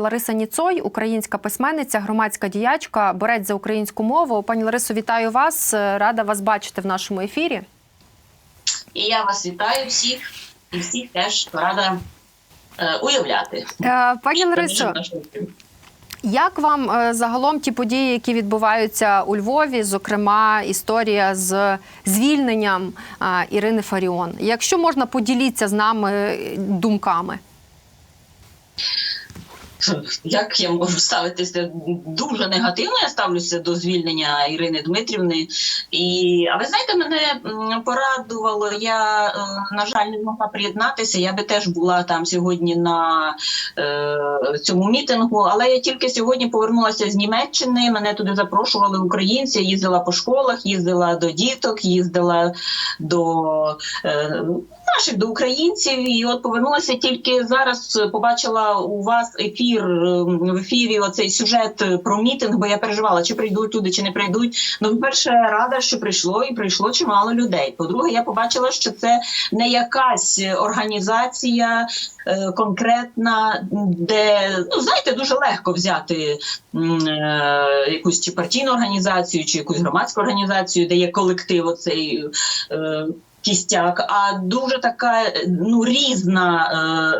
Лариса Ніцой, українська письменниця, громадська діячка, борець за українську мову. Пані Ларисо, вітаю вас. Рада вас бачити в нашому ефірі. І я вас вітаю всіх і всіх теж рада е, уявляти. Е, Пані Ларисо, як вам е, загалом ті події, які відбуваються у Львові, зокрема історія з звільненням е, Ірини Фаріон? Якщо можна, поділіться з нами думками. Як я можу ставитися дуже негативно? Я ставлюся до звільнення Ірини Дмитрівни. І а ви знаєте, мене порадувало. Я е, на жаль не могла приєднатися. Я би теж була там сьогодні на е, цьому мітингу. Але я тільки сьогодні повернулася з Німеччини. Мене туди запрошували українці. Їздила по школах, їздила до діток, їздила до. Е, Наших до українців, і от повернулася тільки зараз. Побачила у вас ефір ем, в ефірі. Оцей сюжет про мітинг, бо я переживала, чи прийдуть туди, чи не прийдуть. Ну, по-перше, рада, що прийшло, і прийшло чимало людей. По-друге, я побачила, що це не якась організація е, конкретна, де ну знаєте, дуже легко взяти е, якусь чи партійну організацію, чи якусь громадську організацію, де є колектив оцей. Е, Кістяк, а дуже така ну різна,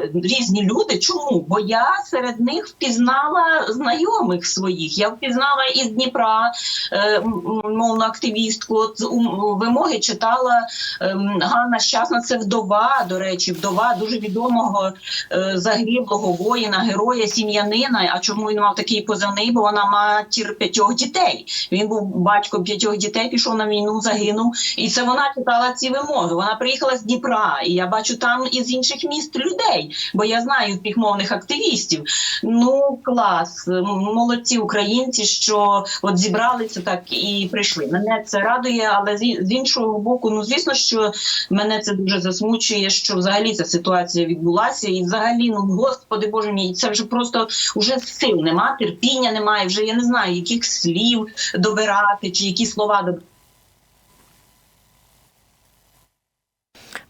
е, різні люди. Чому? Бо я серед них впізнала знайомих своїх. Я впізнала із Дніпра е, мовну активістку. От у вимоги читала е, Ганна Щасна. Це вдова. До речі, вдова дуже відомого е, загиблого воїна, героя, сім'янина. А чому він мав такий позивний? Бо вона матір п'ятьох дітей. Він був батьком п'ятьох дітей, пішов на війну, загинув. І це вона читала ці вимоги. Вона приїхала з Дніпра, і я бачу там із інших міст людей, бо я знаю тих мовних активістів. Ну клас, молодці українці, що от зібралися так і прийшли. Мене це радує, але з іншого боку, ну звісно, що мене це дуже засмучує, що взагалі ця ситуація відбулася, і взагалі, ну господи боже мій, це вже просто уже сил нема, терпіння немає. Вже я не знаю, яких слів добирати чи які слова добирати.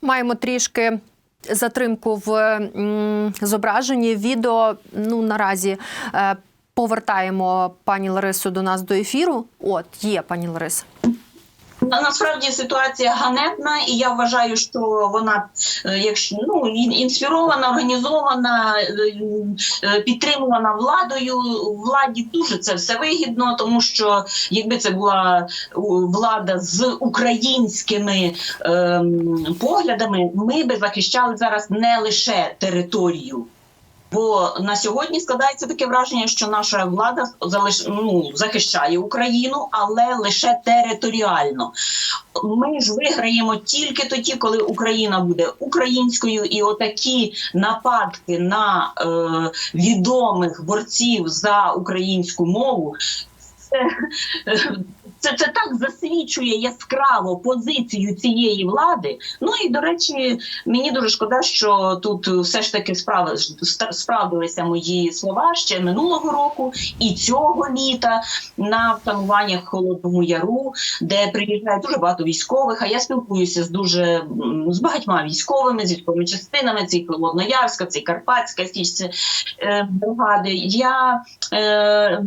Маємо трішки затримку в зображенні. Відео ну наразі е, повертаємо пані Ларису до нас до ефіру. От є пані Лариса. На- Насправді ситуація ганебна, і я вважаю, що вона, е, якщо ну інспірована, організована, е, е, підтримувана владою. Владі дуже це все вигідно, тому що якби це була влада з українськими ем, поглядами, ми би захищали зараз не лише територію. Бо на сьогодні складається таке враження, що наша влада залиш... ну, захищає Україну, але лише територіально. Ми ж виграємо тільки тоді, коли Україна буде українською, і отакі нападки на е, відомих борців за українську мову. Це, це, це так засвідчує яскраво позицію цієї влади. Ну і до речі, мені дуже шкода, що тут все ж таки справи справдилися мої слова ще минулого року і цього літа на вшануваннях в Холодному Яру, де приїжджає дуже багато військових. А я спілкуюся з дуже з багатьма військовими, з військовими частинами. Це і Холодноярська, це Карпатська Січ, це е, бригади. Я е,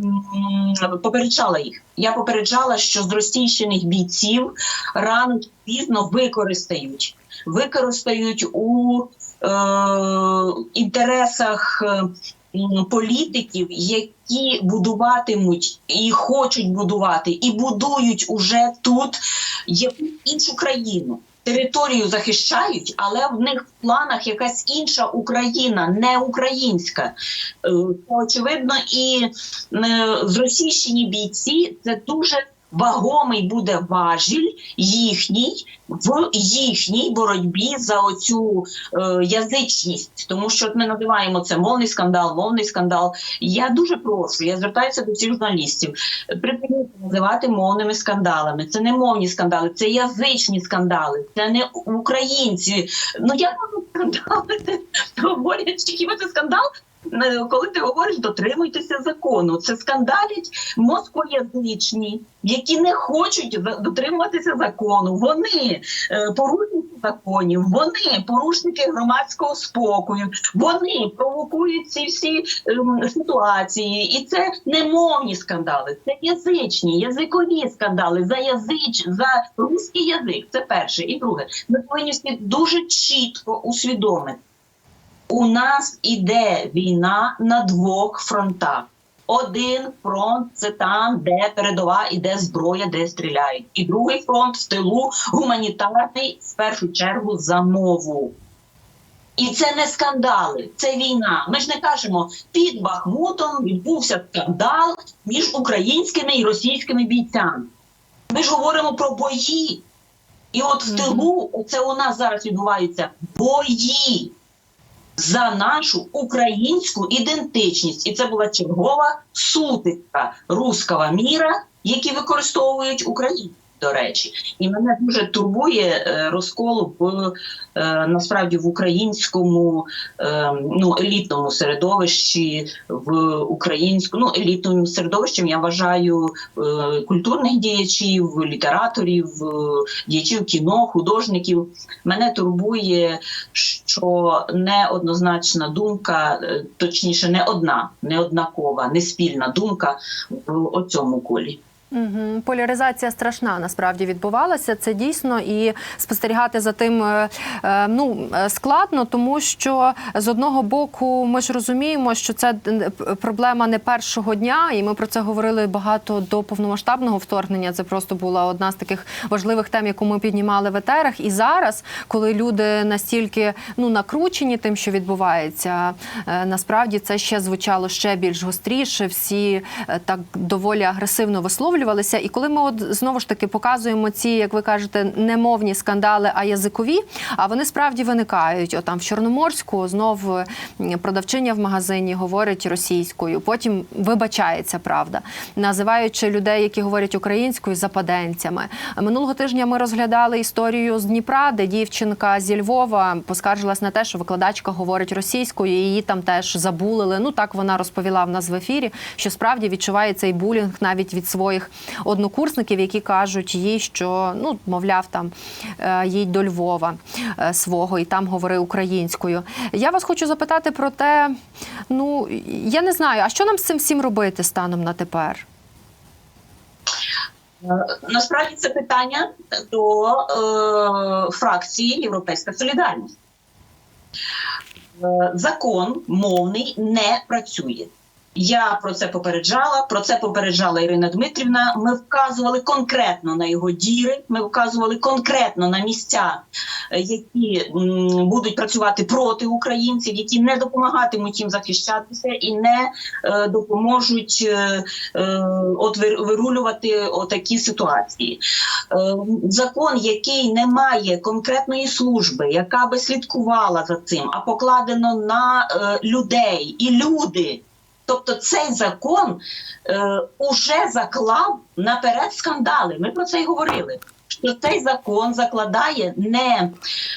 попереджала їх. Я попереджала, що зросійщених бійців рано пізно використають. Використають у е, інтересах е, політиків, які будуватимуть і хочуть будувати, і будують уже тут якусь іншу країну. Територію захищають, але в них в планах якась інша Україна, не українська. Е, очевидно, і е, зросійщені бійці це дуже вагомий буде важіль їхній в їхній боротьбі за оцю е, язичність, тому що ми називаємо це мовний скандал, мовний скандал. Я дуже прошу, я звертаюся до всіх журналістів. Припиніть називати мовними скандалами. Це не мовні скандали, це язичні скандали, це не українці. Ну як можна скандалити? Говорять, що хіба це скандал? Коли ти говориш, дотримуйтеся закону. Це скандалять москоязичні, які не хочуть дотримуватися закону. Вони е, порушують законів, вони порушники громадського спокою, вони провокують ці всі ем, ситуації, і це не мовні скандали, це язичні, язикові скандали за язич, за русський язик. Це перше. І друге, ми повинні дуже чітко усвідомити. У нас іде війна на двох фронтах. Один фронт це там, де передова іде зброя, де стріляють, і другий фронт в тилу гуманітарний в першу чергу за мову. І це не скандали, це війна. Ми ж не кажемо, під Бахмутом відбувся скандал між українськими і російськими бійцями. Ми ж говоримо про бої. І от в тилу це у нас зараз відбуваються бої за нашу українську ідентичність. І це була чергова сутичка руського міра, які використовують Україну. До речі, і мене дуже турбує е, розкол в е, насправді в українському е, ну елітному середовищі, в українському ну елітним середовищем я вважаю культурних діячів, літераторів, діячів кіно, художників. Мене турбує, що неоднозначна думка, точніше, не одна, не однакова, не спільна думка в оцьому колі. Угу. Поляризація страшна насправді відбувалася. Це дійсно і спостерігати за тим е, е, ну е, складно, тому що з одного боку ми ж розуміємо, що це проблема не першого дня, і ми про це говорили багато до повномасштабного вторгнення. Це просто була одна з таких важливих тем, яку ми піднімали в етерах. І зараз, коли люди настільки ну накручені тим, що відбувається, насправді це ще звучало ще більш гостріше. Всі так доволі агресивно висловлювалися. І коли ми от знову ж таки показуємо ці, як ви кажете, не мовні скандали, а язикові, а вони справді виникають. Отам в Чорноморську знов продавчиня в магазині говорить російською, потім вибачається правда, називаючи людей, які говорять українською, западенцями. Минулого тижня ми розглядали історію з Дніпра, де дівчинка зі Львова поскаржилась на те, що викладачка говорить російською, і її там теж забулили. Ну так вона розповіла в нас в ефірі, що справді відчуває цей булінг навіть від своїх однокурсників, які кажуть їй, що ну мовляв, там е, їдь до Львова е, свого і там говори українською. Я вас хочу запитати про те, ну я не знаю, а що нам з цим всім робити станом на тепер? Е, Насправді це питання до е, фракції Європейська Солідарність. Закон мовний не працює. Я про це попереджала. Про це попереджала Ірина Дмитрівна. Ми вказували конкретно на його діри. Ми вказували конкретно на місця, е, які будуть працювати проти українців, які не допомагатимуть їм захищатися і не е, допоможуть е, е, от вир- вирулювати отакі ситуації. Е, закон, який не має конкретної служби, яка би слідкувала за цим, а покладено на е, людей і люди. Тобто цей закон е, уже заклав наперед скандали. Ми про це й говорили. Що цей закон закладає не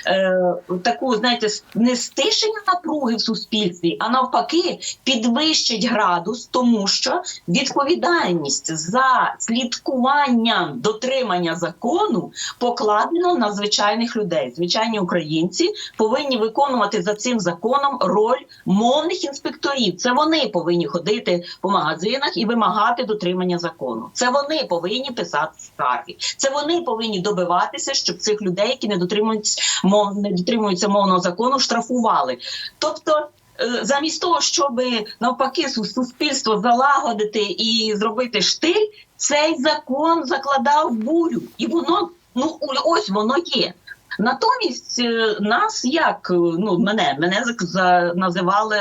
е, таку, знаєте, не стишення напруги в суспільстві, а навпаки, підвищить градус, тому що відповідальність за слідкуванням дотримання закону покладено на звичайних людей. Звичайні українці повинні виконувати за цим законом роль мовних інспекторів. Це вони повинні ходити по магазинах і вимагати дотримання закону. Це вони повинні писати скарги. Це вони повинні добиватися, щоб цих людей, які не дотримуються мов, не дотримуються мовного закону, штрафували. Тобто. е, Замість того, щоб навпаки су- суспільство залагодити і зробити штиль, цей закон закладав бурю, і воно ну ось воно є. Натомість е, нас як е, ну мене мене називали,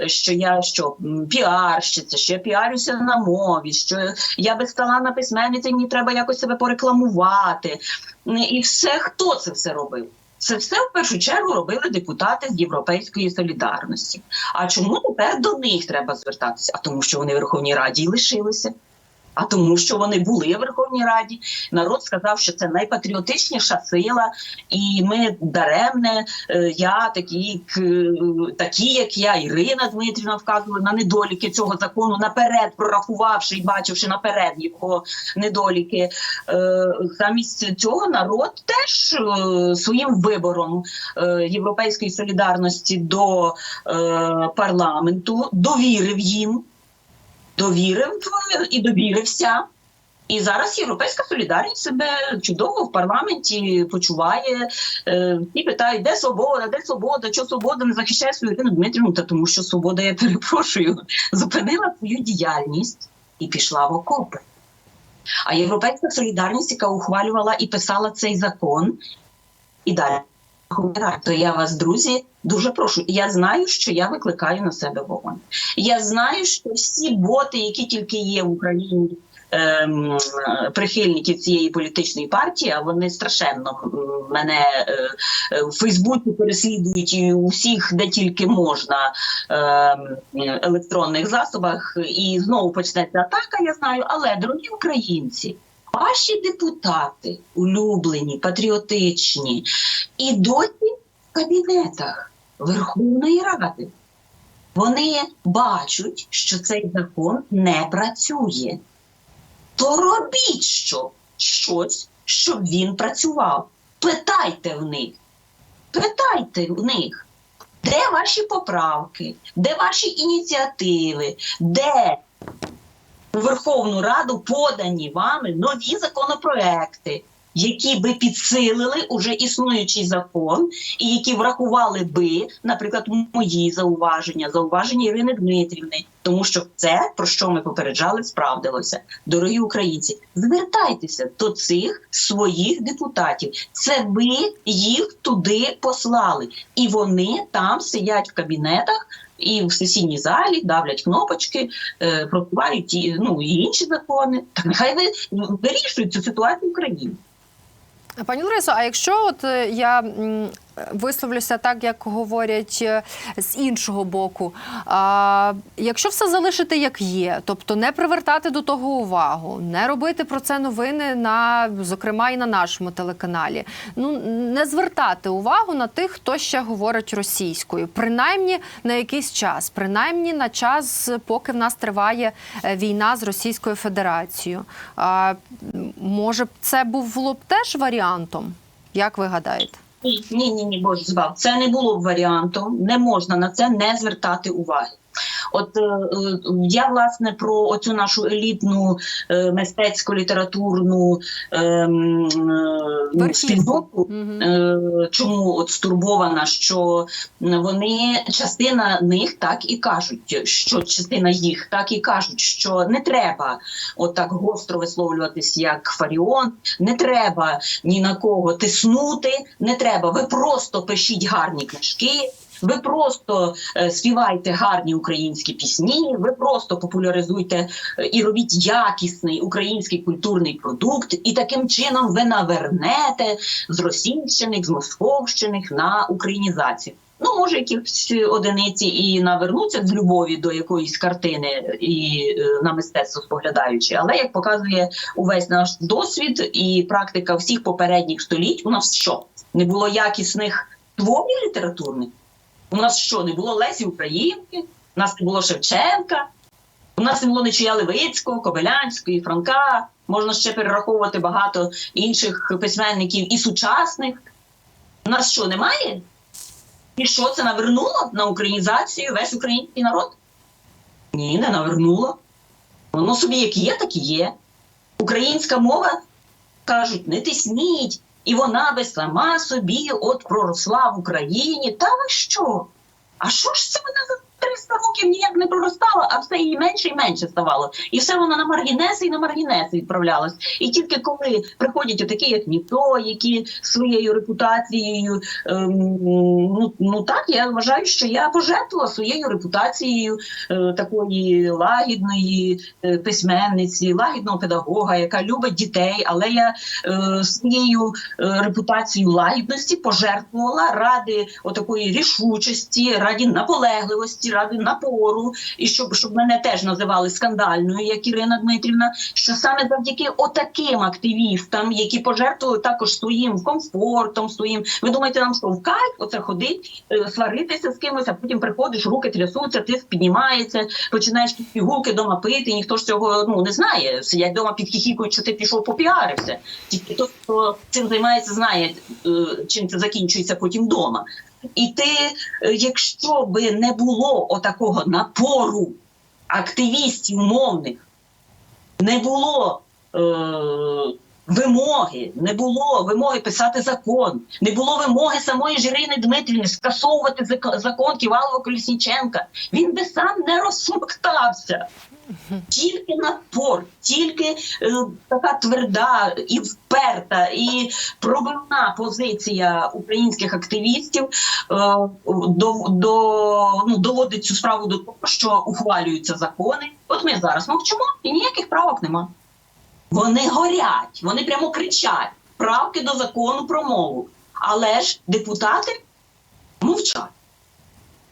е, що я що піарщиця, що я піарюся на мові, що я безталанна письменниця, мені треба якось себе порекламувати. І все хто це все робив? Це все в першу чергу робили депутати з Європейської солідарності. А чому тепер до них треба звертатися? А тому, що вони в Верховній Раді і лишилися. А тому, що вони були в Верховній Раді. Народ сказав, що це найпатріотичніша сила, і ми даремне. е, Я такі, к- такі, як я, Ірина Дмитрівна вказувала на недоліки цього закону наперед, прорахувавши і бачивши наперед його недоліки. Е, Замість цього народ теж е, своїм вибором е, європейської солідарності до е, парламенту довірив їм, довірив е, і довірився. І зараз європейська солідарність себе чудово в парламенті почуває. Е, Всі питають, де свобода, де свобода, що свобода не захищає свою Ірину Дмитрівну, та тому що свобода, я перепрошую, зупинила свою діяльність і пішла в окопи. А європейська солідарність, яка ухвалювала і писала цей закон, і далі. То я вас, друзі, дуже прошу. Я знаю, що я викликаю на себе вогонь. Я знаю, що всі боти, які тільки є в Україні, ем, прихильники цієї політичної партії, а вони страшенно мене е, е, в Фейсбуці переслідують і у де тільки можна ем, електронних засобах, і знову почнеться атака. Я знаю, але дорогі українці. Ваші депутати, улюблені, патріотичні, і досі в кабінетах Верховної Ради. Вони бачать, що цей закон не працює. То робіть що? щось, щоб він працював. Питайте в них. Питайте в них, де ваші поправки, де ваші ініціативи, де у Верховну Раду подані вами нові законопроекти, які би підсилили уже існуючий закон, і які врахували би, наприклад, мої зауваження, зауваження Ірини Дмитрівни, тому що це, про що ми попереджали, справдилося. Дорогі українці, звертайтеся до цих своїх депутатів. Це ви їх туди послали, і вони там сидять в кабінетах. І в сесійній залі давлять кнопочки, е, просувають і, ну, і інші закони. Так нехай ви вирішують цю ситуацію в Україні. Пані Ларисо, а якщо от е, я висловлюся так, як говорять е, з іншого боку, а, якщо все залишити як є, тобто не привертати до того увагу, не робити про це новини на зокрема і на нашому телеканалі, ну не звертати увагу на тих, хто ще говорить російською, принаймні на якийсь час, принаймні на час, поки в нас триває е, війна з Російською Федерацією. А, може, це було б теж варіантом? Як ви гадаєте? Ні, ні, ні, Боже збав. Це не було б варіантом. Не можна на це не звертати уваги. От е, е, я власне про оцю нашу елітну е, мистецько літературну е, е, ну, спільноту. Чому от стурбована, що вони частина них так і кажуть, що частина їх так і кажуть, що не треба отак гостро висловлюватись, як Фаріон, не треба ні на кого тиснути, не треба. Ви просто пишіть гарні книжки. Ви просто е, співайте гарні українські пісні, ви просто популяризуйте е, і робіть якісний український культурний продукт, і таким чином ви навернете з російщиних, з московщиних на українізацію. Ну, може, якісь одиниці і навернуться з любові до якоїсь картини і е, на мистецтво споглядаючи. Але як показує увесь наш досвід і практика всіх попередніх століть, у нас що не було якісних творів літературних? У нас що не було Лесі Українки, у нас не було Шевченка, у нас не було Нечия Левицького, Кобилянської, Франка. Можна ще перераховувати багато інших письменників і сучасних. У нас що немає? І що це навернуло на українізацію весь український народ? Ні, не навернуло. Воно собі як є, так і є. Українська мова кажуть, не тисніть, і вона би сама собі от проросла в Україні. Та ви що? А що ж це вона 300 років ніяк не проростала, а все їй менше і менше ставало. І все вона на маргінеси і на маргінеси відправлялась. І тільки коли приходять отакі, як ніхто, які своєю репутацією, ем, ну, ну так я вважаю, що я пожертвувала своєю репутацією е, такої лагідної е, письменниці, лагідного педагога, яка любить дітей, але я е, своєю е, репутацією лагідності пожертвувала ради отакої рішучості, раді наполегливості реакції, ради напору, і щоб, щоб мене теж називали скандальною, як Ірина Дмитрівна, що саме завдяки отаким активістам, які пожертвували також своїм комфортом, своїм. Ви думаєте, нам що в кайф оце ходить, е, сваритися з кимось, а потім приходиш, руки трясуться, тиск піднімається, починаєш пігулки дома пити, ніхто ж цього ну не знає. Сидять вдома підхихікують, що ти пішов попіарився. Тільки той, хто цим займається, знає, е, чим це закінчується потім вдома. І ти, е, якщо би не було отакого напору активістів мовних, не було е, вимоги, не було вимоги писати закон, не було вимоги самої ж Ірини Дмитрівни скасовувати зак- закон Ківалова Колісніченка. Він би сам не розсмоктався. Тільки напор, тільки е, така тверда і вперта, і пробивна позиція українських активістів е, до, до, ну, доводить цю справу до того, що ухвалюються закони. От ми зараз мовчимо і ніяких правок нема. Вони горять, вони прямо кричать правки до закону про мову. Але ж депутати мовчать.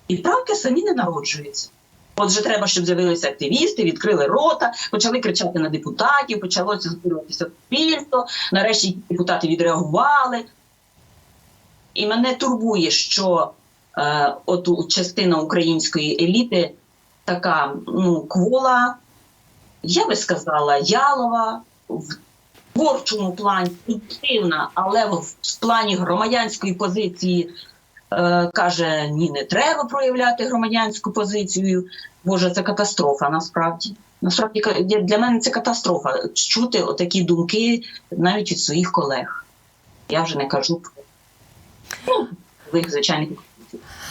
І правки самі не народжуються. Отже, треба, щоб з'явилися активісти, відкрили рота, почали кричати на депутатів, почалося збиратися суспільство. Нарешті депутати відреагували. І мене турбує, що е, от частина української еліти така ну, квола, я би сказала, ялова, в творчому плані продуктивна, але в плані громадянської позиції каже: ні, не треба проявляти громадянську позицію. Боже, це катастрофа насправді. Насправді для мене це катастрофа чути отакі думки навіть від своїх колег. Я вже не кажу про ну, звичайних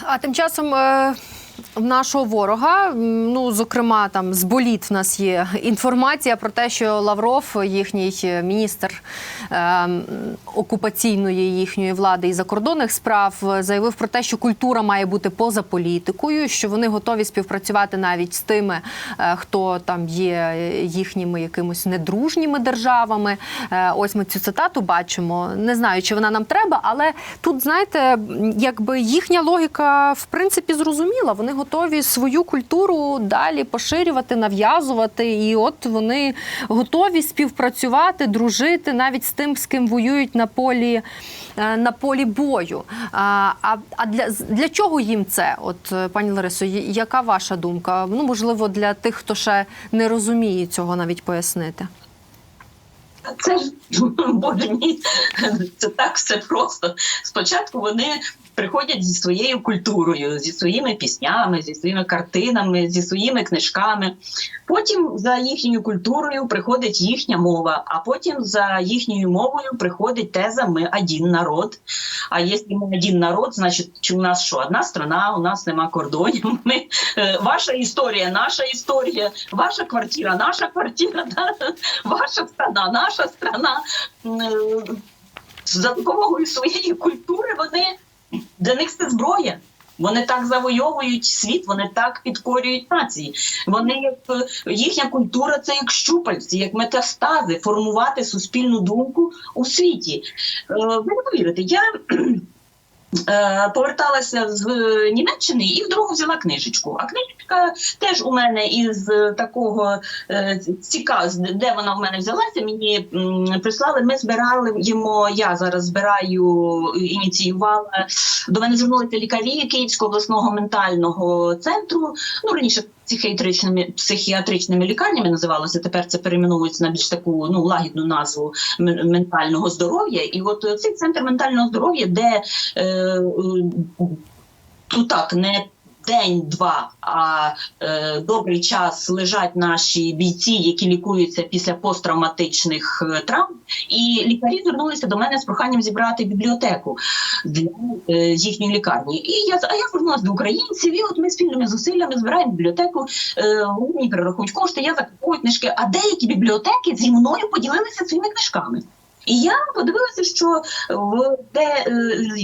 А тим часом е, нашого ворога, ну зокрема, там з боліт в нас є інформація про те, що Лавров, їхній міністр е, окупаційної їхньої влади і закордонних справ, е, заявив про те, що культура має бути поза політикою, що вони готові співпрацювати навіть з тими, е, хто там є їхніми якимось недружніми державами. Е, Ось ми цю цитату бачимо. Не знаю, чи вона нам треба, але тут, знаєте, якби їхня логіка в принципі зрозуміла. Вони готові свою культуру далі поширювати, нав'язувати, і от вони готові співпрацювати, дружити навіть з тим, з ким воюють на полі. е, На полі бою. А, а, для, для чого їм це? От, е, пані Ларисо, яка ваша думка? Ну, можливо, для тих, хто ще не розуміє цього, навіть пояснити. Це ж боже мій, це так все просто. Спочатку вони приходять зі своєю культурою, зі своїми піснями, зі своїми картинами, зі своїми книжками. Потім за їхньою культурою приходить їхня мова, а потім за їхньою мовою приходить теза Ми один народ. А якщо ми один народ, значить чи у нас що? Одна страна, у нас нема кордонів. Ми, е, ваша історія, наша історія, ваша квартира, наша квартира, да? ваша страна, наша страна. Е, За допомогою своєї культури вони для них це зброя. Вони так завойовують світ, вони так підкорюють нації. Вони як е, їхня культура це як щупальці, як метастази, формувати суспільну думку у світі. Е, Ви не повірите, я поверталася з Німеччини і вдруг взяла книжечку. А книжечка теж у мене із е, такого е, цікав, де вона в мене взялася. Мені прислали. Ми збирали йому. Я зараз збираю, ініціювала. До мене звернулися лікарі Київського обласного ментального центру. Ну раніше психіатричними психіатричними лікарнями називалося. Тепер це перейменовується на більш таку ну лагідну назву ментального здоров'я. І от е, цей центр ментального здоров'я, де е, е, ну так не. День-два, а е, добрий час лежать наші бійці, які лікуються після посттравматичних е, травм. І лікарі звернулися до мене з проханням зібрати бібліотеку для е, їхньої лікарні. І я а я звернулася до українців, і от ми спільними зусиллями збираємо бібліотеку. Е, мені перерахують кошти, я закупую книжки. А деякі бібліотеки зі мною поділилися своїми книжками. І я подивилася, що в де е,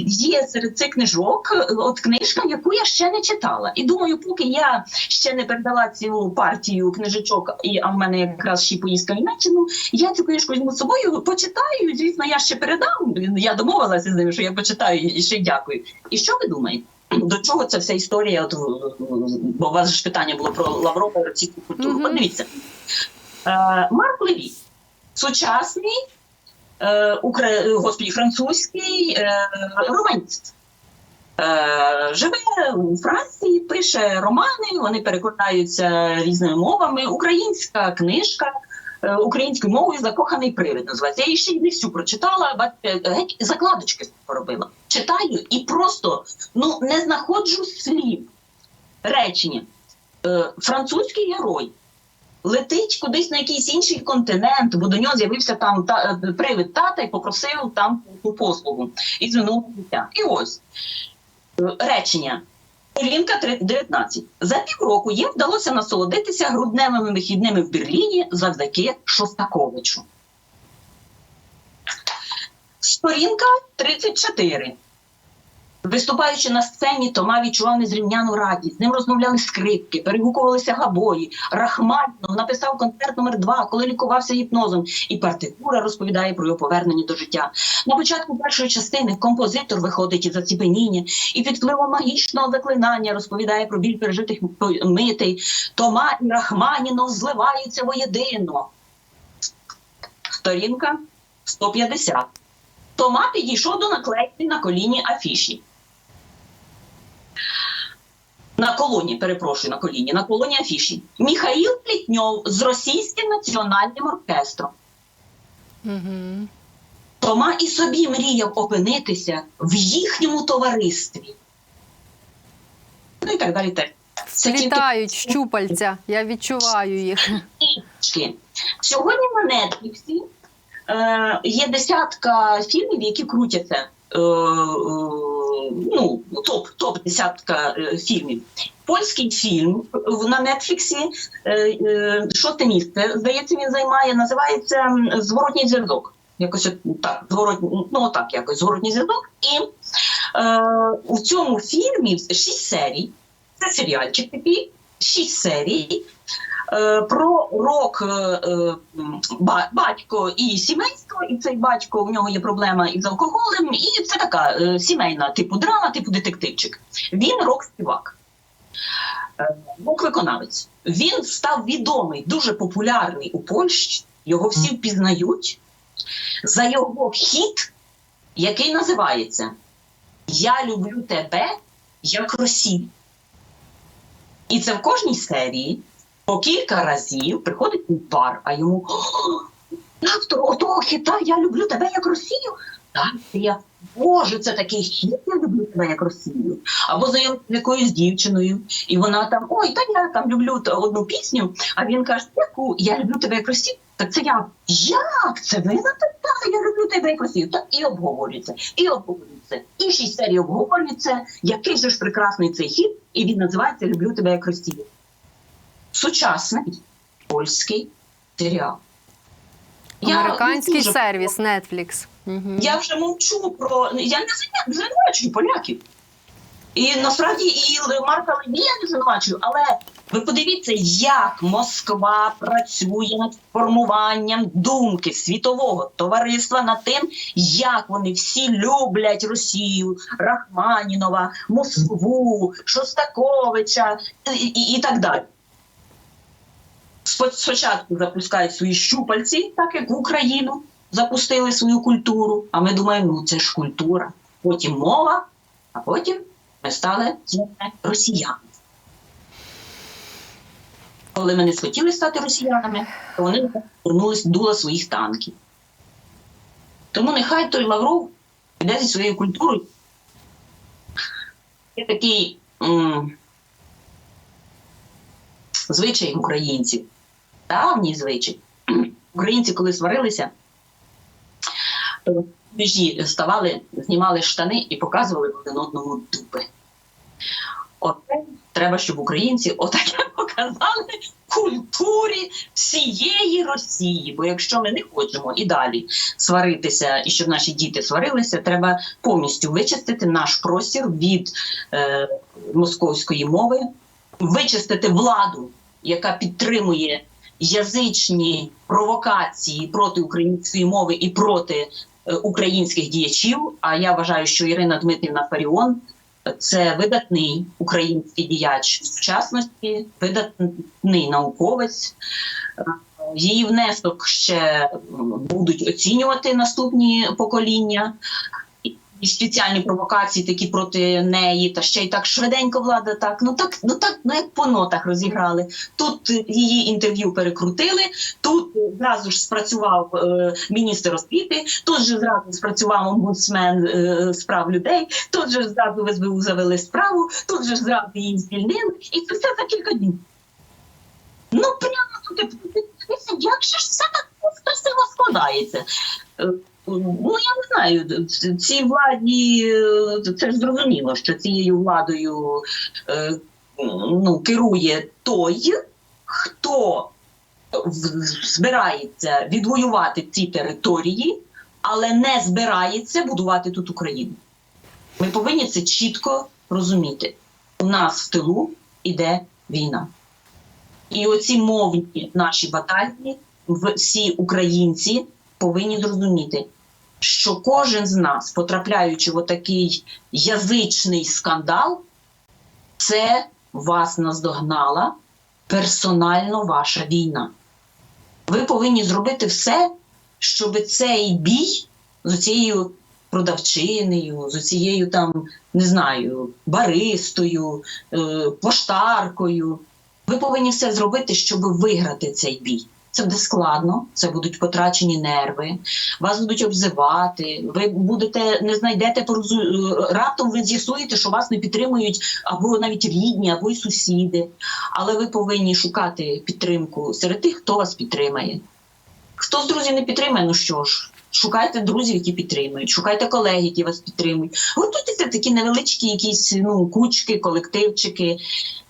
є серед цих книжок е, от книжка, яку я ще не читала. І думаю, поки я ще не передала цю партію книжечок, і а в мене якраз ще поїздка в Німеччину, я цю книжку візьму з собою, почитаю. Звісно, я ще передам. Я домовилася з ними, що я почитаю і ще дякую. І що ви думаєте? до чого ця вся історія? От, бо у вас ж питання було про Лаврова російську культуру. Мгм. Подивіться. Е, Марк Леві, сучасний, е. Господі, французький е, романіст. Е, живе у Франції, пише романи, вони перекладаються різними мовами. Українська книжка е, українською мовою закоханий привид називається. Я її ще й не всю прочитала, бачите, геть закладочки поробила. Читаю і просто ну не знаходжу слів. Речення. Е, французький герой летить кудись на якийсь інший континент, бо до нього з'явився там та, е, привид тата і попросив там послугу і звернув життя. І ось е, речення. Сторінка 19. За півроку їм вдалося насолодитися грудневими вихідними в Берліні завдяки Шостаковичу. Сторінка 34. Виступаючи на сцені, Тома відчував незрівняну радість. З ним розмовляли скрипки, перегукувалися габої. Рахманінов написав концерт номер 2 коли лікувався гіпнозом, і партитура розповідає про його повернення до життя. На початку першої частини композитор виходить із заціпеніння і під впливом магічного заклинання розповідає про біль пережитих митей. Тома і Рахманінов зливаються воєдино. Сторінка 150. Тома підійшов до наклейки на коліні афіші. На колоні, перепрошую, на коліні, на колоні афіші. Міхаїл Плітньов з російським національним оркестром. Угу. Тома і собі мріяв опинитися в їхньому товаристві. Ну і так далі. Це тільки щупальця, я відчуваю їх. Сьогодні на Нетфліксі е, є десятка фільмів, які крутяться. Е, е, ну, топ, топ десятка е, фільмів. Польський фільм на Нетфліксі, е, е, шосте місце, здається, він займає, називається Зворотній зв'язок. Якось так, зворотній, ну так, якось зворотній зв'язок. І е, у цьому фільмі шість серій. Це серіальчик такий, шість серій про рок е, е, ба- батько і сімейство, і цей батько у нього є проблема із алкоголем, і це така е, сімейна типу драма, типу детективчик. Він рок-співак. Е, Рок-виконавець. Він став відомий, дуже популярний у Польщі. Його всі впізнають за його хіт, який називається Я люблю тебе як Росію. І це в кожній серії по кілька разів приходить бар, а йому «О, автор отого хіта Я люблю тебе як Росію. Так, я Боже, це такий хіт, я люблю тебе як Росію. Або знайомиться з якоюсь дівчиною, і вона там ой, та я там люблю одну пісню. А він каже, яку я люблю тебе як Росію. Так це я. Як це ви запитали? Я люблю тебе як Росію. Так і обговорюється, і обговорюється. І шість серій обговорюється. Який же ж прекрасний цей хіт, і він називається Люблю тебе як Росію. Сучасний польський серіал. Я Американський дуже- сервіс Netflix. Угу. я вже мовчу про я не звинувачую поляків. І насправді і Марка Левія не звинувачую, але ви подивіться, як Москва працює над формуванням думки світового товариства над тим, як вони всі люблять Росію, Рахманінова, Москву, Шостаковича і, і, і так далі. Спо- Спочатку запускають свої щупальці, так як в Україну запустили свою культуру. А ми думаємо, ну це ж культура. Потім мова, а потім ми стали росіянами. Коли ми не схотіли стати росіянами, то вони повернулись дула своїх танків. Тому нехай той Лавров піде зі своєю культурою. Є такий м, звичай українців, давній звичай. Українці, коли сварилися, в межі ставали, знімали штани і показували один одному дупи. Оце треба, щоб українці отаке показали культурі всієї Росії. Бо якщо ми не хочемо і далі сваритися, і щоб наші діти сварилися, треба повністю вичистити наш простір від е, московської мови, вичистити владу, яка підтримує язичні провокації проти української мови і проти е, українських діячів. А я вважаю, що Ірина Дмитрівна Фаріон Це видатний український діяч в частності, видатний науковець. Е, Її внесок ще будуть оцінювати наступні покоління. І- спеціальні провокації такі проти неї, та ще й так швиденько влада так, ну так, ну так, ну як по нотах розіграли. Тут її інтерв'ю перекрутили, тут зразу ж спрацював е, міністр освіти, тут же зразу спрацював омбудсмен е, з прав людей, тут же зразу в СБУ завели справу, тут же зразу її звільнили, і це все за кілька днів. Ну прямо тут як же ж все так красиво складається? Ну я не знаю, цій владі е, це ж зрозуміло, що цією владою е, ну, керує той, хто збирається відвоювати ці території, але не збирається будувати тут Україну. Ми повинні це чітко розуміти. У нас в тилу іде війна. І оці мовні наші баталії, всі українці повинні зрозуміти, що кожен з нас, потрапляючи в отакий язичний скандал, це вас наздогнала персонально ваша війна. Ви повинні зробити все, щоб цей бій з цією продавчинею, з цією там, не знаю, баристою, е, поштаркою. Ви повинні все зробити, щоб виграти цей бій. Це буде складно, це будуть потрачені нерви, вас будуть обзивати, ви будете не знайдете раптом ви з'ясуєте, що вас не підтримують або навіть рідні, або й сусіди. Але ви повинні шукати підтримку серед тих, хто вас підтримає. Хто з друзів не підтримає, ну що ж, шукайте друзів, які підтримують, шукайте колег, які вас підтримують. Готуйтеся такі невеличкі якісь ну, кучки, колективчики.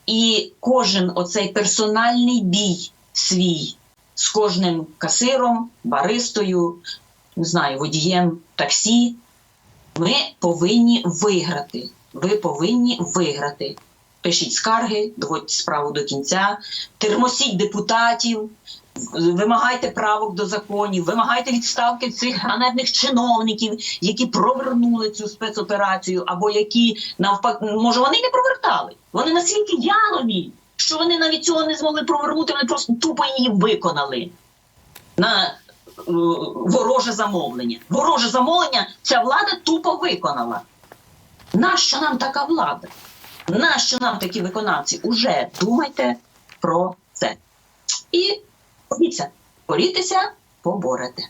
І кожен оцей персональний бій свій з кожним касиром, баристою, не знаю, водієм таксі. Ми повинні виграти. Ви повинні виграти. Пишіть скарги, доводьте справу до кінця, термосіть депутатів, вимагайте правок до законів, вимагайте відставки цих ганебних чиновників, які провернули цю спецоперацію, або які навпаки, може, вони не провертали. Вони настільки ялові, що вони навіть цього не змогли провернути, вони просто тупо її виконали на е, вороже замовлення. Вороже замовлення ця влада тупо виконала. Нащо нам така влада? Нащо нам такі виконавці? Уже думайте про це. І боріться, борітеся, поборете.